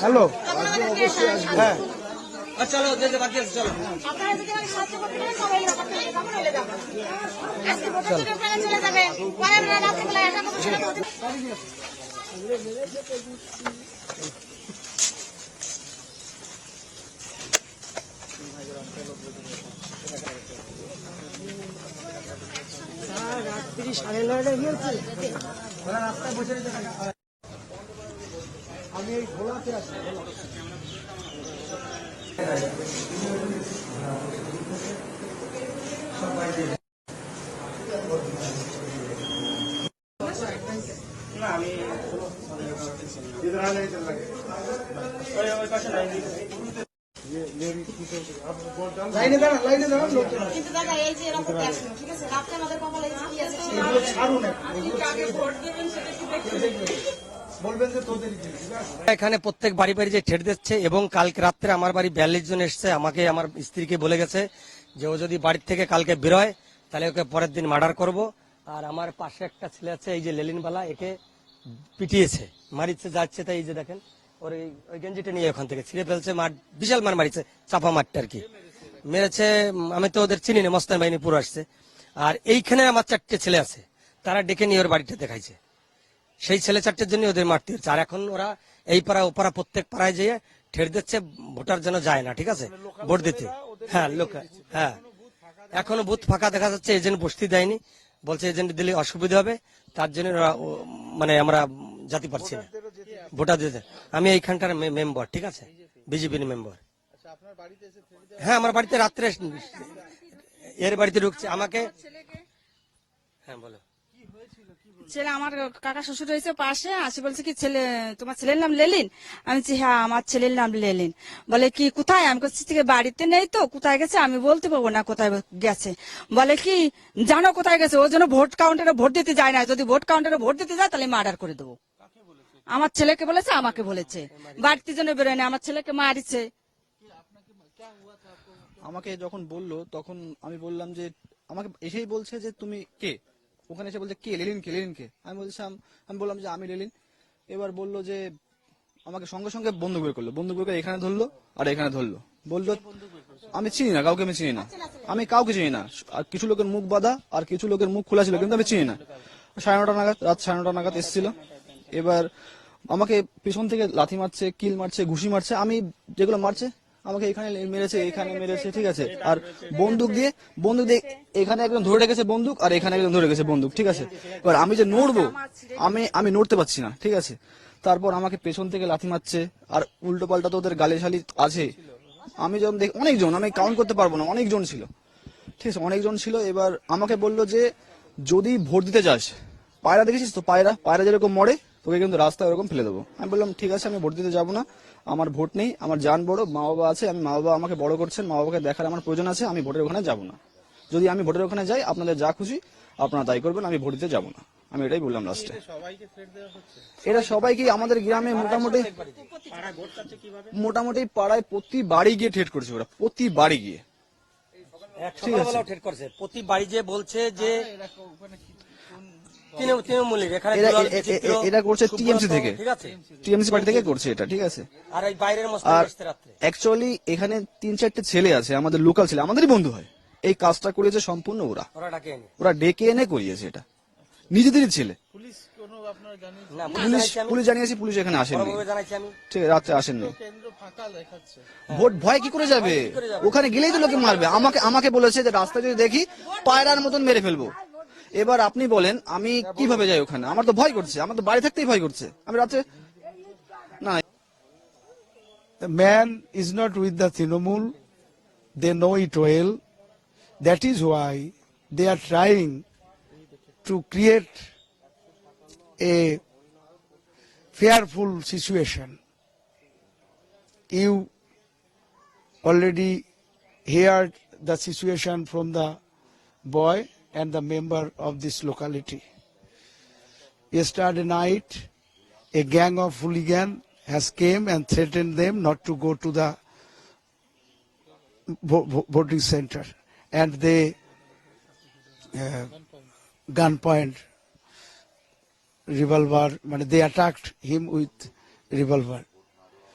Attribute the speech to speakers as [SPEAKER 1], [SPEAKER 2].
[SPEAKER 1] Hello. হ্যাঁ।
[SPEAKER 2] চলো দেখে বাকি আছে চলো।
[SPEAKER 3] আপনারা যদি আমাকে সাহায্য করতে পারেন
[SPEAKER 1] আমি এই ঘোলাতে আছি লাইনে দাঁড়ান লাইনে দাঁড়ান লোক
[SPEAKER 3] কিন্তু দাদা এই যে এরকম ক্যাশ ঠিক আছে? রাত্রে আমাদের কপালে কি আছে
[SPEAKER 1] ছাড়ুন তোদের ঠিক আছে
[SPEAKER 2] এখানে প্রত্যেক বাড়ি বাড়ি যে ঠেট দিচ্ছে এবং কালকে রাত্রে আমার বাড়ি বিয়াল্লিশ জন এসছে, আমাকে আমার স্ত্রীকে বলে গেছে যে ও যদি বাড়ির থেকে কালকে বেরোয়, তাহলে ওকে পরের দিন মার্ডার করব। আর আমার পাশে একটা ছেলে আছে, এই যে লেলিনবালা, একে পিটিয়েছে মারিচ্ছে যাচ্ছে, তাই এই যে দেখেন, ওর ওই গেঞ্জিটা নিয়ে ওখান থেকে ছিঁড়ে ফেলছে, মার বিশাল মার মারিছে, চাপা মারটা আর কি। মেরেছে, আমি তো ওদের চিনি না, মস্তান বাহিনী পুরো আসছে। আর এইখানে আমার চারটে ছেলে আছে, তারা ডেকে নিয়ে ওর বাড়িটা দেখাইছে। সেই ছেলে চারটের জন্য ওদের মারতে হচ্ছে। আর এখন ওরা এই পাড়া ও পাড়া প্রত্যেক পাড়ায় যেয়ে ঠের দিচ্ছে ভোটার যেন যায় না ঠিক আছে? ভোট দিতে। হ্যাঁ লোক হ্যাঁ। এখনও বুথ ফাঁকা দেখা যাচ্ছে এজেন্ট বসতে দেয়নি। বলছে এজেন্ট দিলে অসুবিধা হবে তার জন্য ওরা মানে আমরা জাতি পারছি না। ভোটার দিতে। আমি এইখানকার মেম্বার ঠিক আছে? বিজেপির মেম্বার। হ্যাঁ আমার বাড়িতে রাত্রে এর বাড়িতে ঢুকছে। আমাকে হ্যাঁ বলো।
[SPEAKER 4] ছেলে আমার কাকা শ্বশুর হয়েছে পাশে আসে বলছে কি ছেলে তোমার ছেলের নাম লেলিন? আমি বলছি হ্যাঁ আমার ছেলের নাম লেলিন। বলে কি কোথায়? আমি বলছি থেকে বাড়িতে নেই তো কোথায় গেছে? আমি বলতে পারব না কোথায় গেছে। বলে কি জানো কোথায় গেছে? ও জন্য ভোট কাউন্টারে ভোট দিতে যায় না। যদি ভোট কাউন্টারে ভোট দিতে যায় তাহলে মার্ডার করে দেবো। আমার ছেলেকে বলেছে আমাকে বলেছে। বাড়িতে জন্য বেরোয় না আমার ছেলেকে মারিছে।
[SPEAKER 5] আমাকে যখন বলল তখন আমি বললাম যে আমাকে এসেই বলছে যে তুমি কে? ওখানে এসে বলছে, কে, লেলিন কে লেলিন কে? আমি বলছিলাম আমি বললাম যে, আমি লেলিন। এবার বলল যে, আমাকে সঙ্গে সঙ্গে বন্ধু বের করল। বন্ধু বের করে এখানে ধরলো আর এখানে ধরলো। বলল, আমি চিনি না, কাউকে আমি চিনি না। আমি কাউকে চিনি না। আর কিছু লোকের মুখ বাঁধা আর কিছু লোকের মুখ খোলা ছিল, কিন্তু আমি চিনি না। সাড়ে নটা নাগাদ, রাত সাড়ে নটা নাগাদ এসেছিল। এবার আমাকে পিছন থেকে লাথি মারছে, কিল মারছে, ঘুষি মারছে। আমি যেগুলো মারছে আমাকে এখানে মেরেছে এখানে মেরেছে ঠিক আছে। আর বন্দুক দিয়ে বন্দুক দিয়ে এখানে একজন ধরে রেখেছে বন্দুক আর এখানে একজন ধরে রেখেছে বন্দুক ঠিক আছে। এবার আমি যে নড়বো আমি আমি নড়তে পারছি না ঠিক আছে। তারপর আমাকে পেছন থেকে লাথি মারছে আর উল্টো পাল্টা তো ওদের গালে শালি আছে। আমি যখন দেখ অনেকজন আমি কাউন্ট করতে পারব না অনেকজন ছিল। ঠিক আছে অনেকজন ছিল। এবার আমাকে বলল যে যদি ভোট দিতে যাস পায়রা দেখেছিস তো পায়রা? পায়রা যেরকম মরে তোকে কিন্তু রাস্তায় ওরকম ফেলে দেবো। আমি বললাম ঠিক আছে আমি ভোট দিতে যাব না। আমার ভোট নেই আমার যান বড় মা বাবা আছে আমি মা বাবা আমাকে বড় করছেন মা বাবাকে দেখার আমার প্রয়োজন আছে আমি ভোটের ওখানে যাব না। যদি আমি ভোটের ওখানে যাই আপনাদের যা খুশি আপনারা তাই করবেন আমি ভোট দিতে যাব না। আমি এটাই বললাম লাস্টে এটা সবাইকে আমাদের গ্রামে মোটামুটি মোটামুটি পাড়ায় প্রতি বাড়ি গিয়ে ঠেট করছে ওরা প্রতি বাড়ি গিয়ে।
[SPEAKER 2] ঠেট করছে। প্রতি বাড়ি যে বলছে যে এখানে
[SPEAKER 5] তিন চারটে ছেলে আছে আমাদের লোকাল বন্ধু হয় এই কাজটা ওরা
[SPEAKER 2] ডাকে এনে
[SPEAKER 5] নিজেদেরই ছেলে পুলিশ পুলিশ জানিয়েছি পুলিশ এখানে আসেনি ঠিক রাত্রে আসেননি ভোট ভয় কি করে যাবে ওখানে গেলেই তো লোকে মারবে আমাকে আমাকে বলেছে যে রাস্তায় যদি দেখি পায়রার মতন মেরে ফেলব এবার আপনি বলেন আমি হ্যাঁ, কীভাবে যাই ওখানে? আমার তো ভয় করছে আমার তো বাড়ি থাকতেই ভয় করছে। আমি রাতে না।
[SPEAKER 1] Man is not with the Trinamool they know it well that is why they are trying to create a fearful situation you already hear the situation from the boy and the member of this locality. Yesterday night, a gang of hooligan has came and threatened them not to go to the vo- vo- voting center, and they uh, gunpoint revolver. They attacked him with revolver.